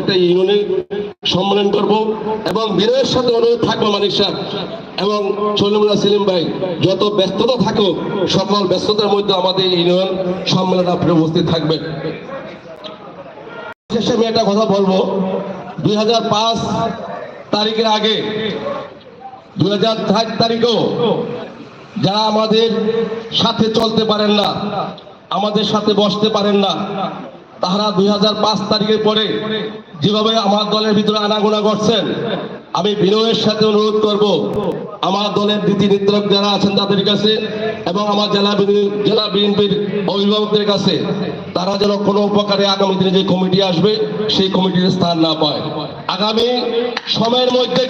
একটা ইউনিয়নের সম্মেলন করব এবং বিনয়ের সাথে অনুরোধ থাকব মানিক সাহেব এবং সলিমুল্লাহ সেলিম ভাই, যত ব্যস্ততা থাকুক সকল ব্যস্ততার মধ্যে আমাদের ইউনিয়ন সম্মেলন আপনি উপস্থিত থাকবেন শেষে আমি একটা কথা বলব, দুই হাজার পাঁচ তারিখের আগে, দুই হাজার তারিখেও যারা আমাদের সাথে চলতে পারেন না, আমাদের সাথে বসতে পারেন না তাহারা দুই তারিখের পরে যেভাবে আমার দলের ভিতরে আনাগোনা করছেন, আমি বিনয়ের সাথে অনুরোধ করব, আমার দলের নীতি নির্ধারক যারা আছেন তাদের কাছে এবং আমার জেলা জেলা বিএনপির অভিভাবকদের কাছে, তারা যেন কোনো উপকারে আগামী দিনে যে কমিটি আসবে, সেই কমিটির স্থান না পায়। আগামী সময়ের মধ্যে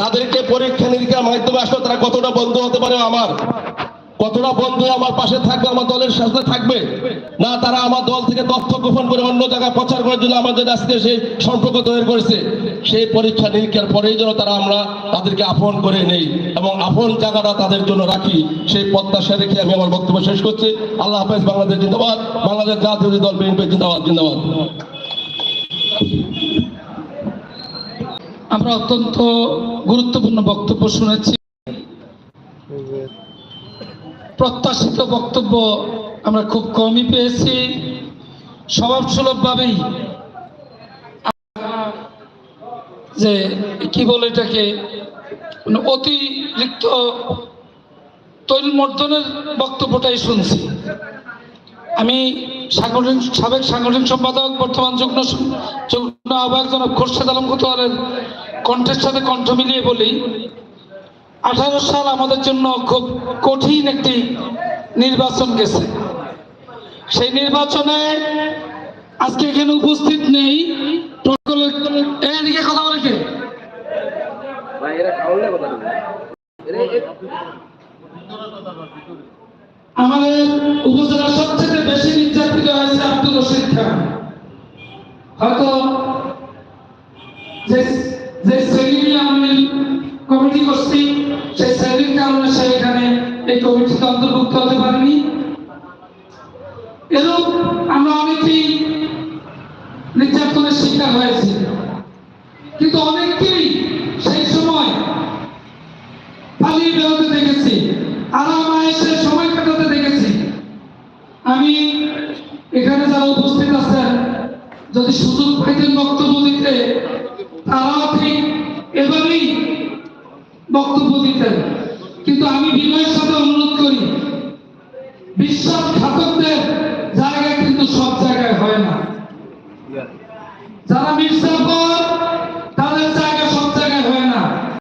তাদেরকে পরীক্ষা নিরীক্ষার মাধ্যমে আসলে তারা কতটা বন্ধু হতে পারে আমার কতটা বন্ধু আমার পাশে থাকবে আমার দলের সাথে থাকবে? না তারা আমার দল থেকে তথ্য গোপন করে অন্য জায়গায় প্রচার করার জন্য আমাদের আজকে সেই সম্পর্ক তৈরি করেছে। সেই পরীক্ষা নিরীক্ষার পরেই যেন তারা আমরা তাদেরকে আপন করে নেই এবং আপন জায়গাটা তাদের জন্য রাখি। সেই প্রত্যাশা রেখে আমি আমার বক্তব্য শেষ করছি। আল্লাহ হাফেজ বাংলাদেশ জিন্দাবাদ। বাংলাদেশ জাতীয় দল বিএনপি জিন্দাবাদ জিন্দাবাদ। আমরা অত্যন্ত গুরুত্বপূর্ণ বক্তব্য শুনেছি। প্রত্যাশিত বক্তব্য আমরা খুব কমই পেয়েছি। স্বভাবসুলভভাবেই যে কি বলে এটাকে মানে অতিরিক্ত তৈলমর্দনের বক্তব্যটাই শুনছি। আমি সাংগঠনিক, সাবেক সাংগঠনিক সম্পাদক, বর্তমান যুগ্ম যুগ্ম আহ্বায়ক জনাব খোরশেদ আলম কোতোয়ালের কণ্ঠের সাথে কণ্ঠ মিলিয়ে বলি আঠারো সাল আমাদের জন্য খুব কঠিন একটি নির্বাচন গেছে। সেই নির্বাচনে আজকে এখানে উপস্থিত নেই। এদিকে কথা বলে কে? আমাদের উপজেলা সবচেয়ে বেশি নির্যাতিত হয়েছে আব্দুল রশিদ খান। হয়তো যে যে শ্রেণি আমি কমিটি করছি কমিটিতে অন্তর্ভুক্ত হতে পারেনি। এরূপ আমরা অনেকেই নির্যাতনের শিকার হয়েছি। কিন্তু অনেককেই সেই সময় পালিয়ে বেরোতে দেখেছি। আরাম আয়েসের সময় কাটাতে দেখেছি। আমি এখানে যারা উপস্থিত আছেন, যদি সুযোগ পাইতেন বক্তব্য দিতে, তারাও ঠিক এভাবেই বক্তব্য দিতেন। কিন্তু আমি বিনয়ের সাথে অনুরোধ করি, বিশ্বাসঘাতকদের জায়গায় কিন্তু সব জায়গায় হয় না। যারা মির্জা